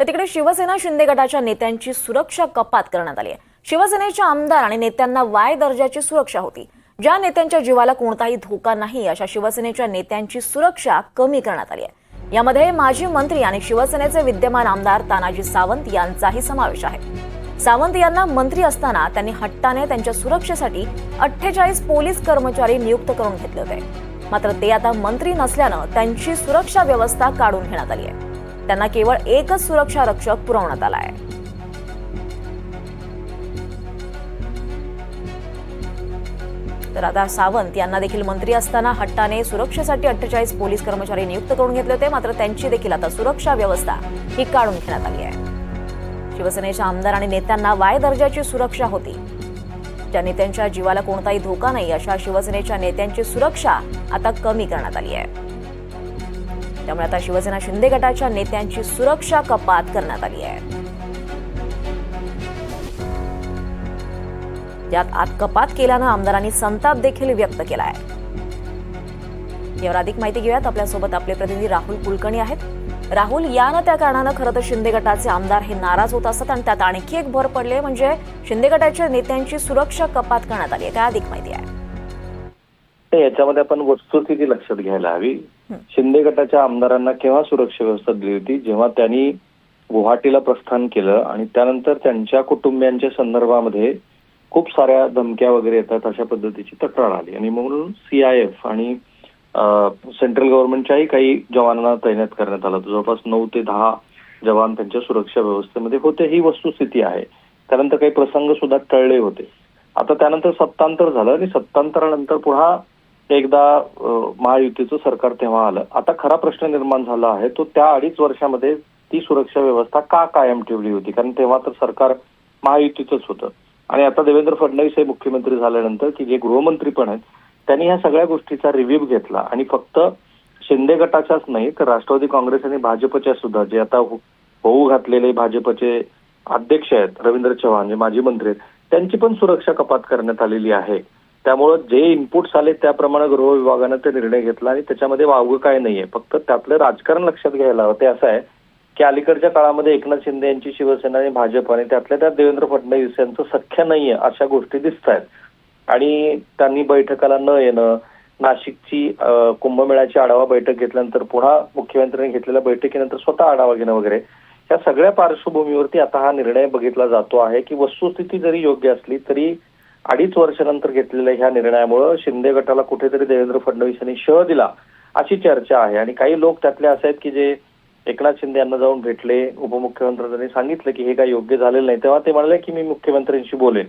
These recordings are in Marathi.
तर तिकडे शिवसेना शिंदे गटाच्या नेत्यांची सुरक्षा कपात करण्यात आली आहे. शिवसेनेच्या आमदार आणि नेत्यांना वाय दर्जाची सुरक्षा होती. ज्या नेत्यांच्या जीवाला कोणताही धोका नाही अशा शिवसेनेच्या नेत्यांची सुरक्षा कमी करण्यात आली आहे. यामध्ये माजी मंत्री आणि शिवसेनेचे विद्यमान आमदार तानाजी सावंत यांचाही समावेश आहे. सावंत यांना मंत्री असताना त्यांनी हट्टाने त्यांच्या सुरक्षेसाठी अठ्ठेचाळीस पोलीस कर्मचारी नियुक्त करून घेतले होते. मात्र ते आता मंत्री नसल्यानं त्यांची सुरक्षा व्यवस्था काढून घेण्यात आली आहे. त्यांना केवळ एकच सुरक्षा रक्षक पुरवण्यात आला आहे. तर आता सावंत यांना देखील मंत्री असताना हट्टाने सुरक्षेसाठी अठ्ठेचाळीस पोलीस कर्मचारी नियुक्त करून घेतले होते मात्र त्यांची देखील आता सुरक्षा व्यवस्था ही काढून घेण्यात आली आहे. शिवसेनेच्या आमदार आणि नेत्यांना वाय दर्जाची सुरक्षा होती. ज्या नेत्यांच्या जीवाला कोणताही धोका नाही अशा शिवसेनेच्या नेत्यांची सुरक्षा आता कमी करण्यात आली आहे. त्यामुळे आता शिवसेना शिंदे गटाच्या नेत्यांची सुरक्षा कपात करण्यात आली आहे. यात आत कपात केल्यानं आमदारांनी संताप देखील व्यक्त केला आहे. यावर अधिक माहिती घेऊयात. आपल्यासोबत आपले प्रतिनिधी राहुल कुलकर्णी आहेत. राहुल यानं त्या कारणानं खरं तर शिंदे गटाचे आमदार हे नाराज होत असतात आणि त्यात आणखी एक भर पडले म्हणजे शिंदे गटाच्या नेत्यांची सुरक्षा कपात करण्यात आली आहे. काय अधिक माहिती आहे? नाही, याच्यामध्ये आपण वस्तुस्थिती लक्षात घ्यायला हवी. शिंदे गटाच्या आमदारांना केव्हा सुरक्षा व्यवस्था दिली होती? जेव्हा त्यांनी गुवाहाटीला प्रस्थान केलं आणि त्यानंतर त्यांच्या कुटुंबियांच्या संदर्भामध्ये खूप साऱ्या धमक्या वगैरे येतात अशा पद्धतीची तक्रार आली. आणि म्हणून सीआयएफ आणि सेंट्रल गव्हर्नमेंटच्याही काही जवानांना तैनात करण्यात आलं. जवळपास नऊ ते दहा जवान त्यांच्या सुरक्षा व्यवस्थेमध्ये होते. ही वस्तुस्थिती आहे. त्यानंतर काही प्रसंग सुद्धा टळले होते. आता त्यानंतर सत्तांतर झालं आणि सत्तांतरानंतर पुन्हा एकदा महायुतीचं सरकार तेव्हा आलं. आता खरा प्रश्न निर्माण झाला आहे तो त्या अडीच वर्षामध्ये ती सुरक्षा व्यवस्था का कायम ठेवली होती? कारण तेव्हा तर सरकार महायुतीचंच होतं. आणि आता देवेंद्र फडणवीस हे मुख्यमंत्री झाल्यानंतर की जे गृहमंत्री पण आहेत त्यांनी ह्या सगळ्या गोष्टीचा रिव्ह्यू घेतला. आणि फक्त शिंदे गटाच्याच नाही तर राष्ट्रवादी काँग्रेस आणि भाजपच्या सुद्धा जे आता हो-, होऊ घातलेले भाजपचे अध्यक्ष आहेत रवींद्र चव्हाण जे माजी मंत्री आहेत त्यांची पण सुरक्षा कपात करण्यात आलेली आहे. त्यामुळं जे इनपुट्स आले त्याप्रमाणे गृह विभागानं ते निर्णय घेतला आणि त्याच्यामध्ये वावगं काय नाहीये. फक्त त्यातलं राजकारण लक्षात घ्यायला हवं. ते असं आहे की अलीकडच्या काळामध्ये एकनाथ शिंदे यांची शिवसेना आणि भाजप आणि त्यातल्या त्यात देवेंद्र फडणवीस यांचं सख्य नाहीये अशा गोष्टी दिसत आहेत. आणि त्यांनी बैठकाला न येणं नाशिकची कुंभमेळ्याची आढावा बैठक घेतल्यानंतर पुन्हा मुख्यमंत्र्यांनी घेतलेल्या बैठकीनंतर स्वतः आढावा घेणं वगैरे या सगळ्या पार्श्वभूमीवरती आता हा निर्णय बघितला जातो आहे की वस्तुस्थिती जरी योग्य असली तरी अडीच वर्षानंतर घेतलेल्या ह्या निर्णयामुळं शिंदे गटाला कुठेतरी देवेंद्र फडणवीस यांनी शह दिला अशी चर्चा आहे. आणि काही लोक त्यातले असे आहेत की जे एकनाथ शिंदे यांना जाऊन भेटले उपमुख्यमंत्र्यांनी सांगितलं की हे काही योग्य झालेलं नाही. तेव्हा ते म्हणाले की मी मुख्यमंत्र्यांशी बोलेन.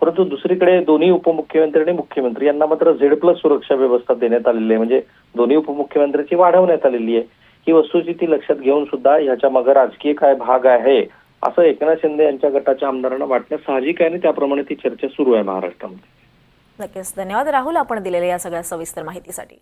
परंतु दुसरीकडे दोन्ही उपमुख्यमंत्री आणि मुख्यमंत्री यांना मात्र झेड प्लस सुरक्षा व्यवस्था देण्यात आलेली आहे. म्हणजे दोन्ही उपमुख्यमंत्र्यांची वाढवण्यात आलेली आहे. ही वस्तुस्थिती लक्षात घेऊन सुद्धा ह्याच्या मागे राजकीय काय भाग आहे असं एकनाथ शिंदे यांच्या गटाच्या आमदारांना वाटणं साहजिक आहे आणि त्याप्रमाणे ती चर्चा सुरू आहे महाराष्ट्रामध्ये. नक्कीच. धन्यवाद. राहुल आपण दिलेल्या या सगळ्या सविस्तर माहितीसाठी.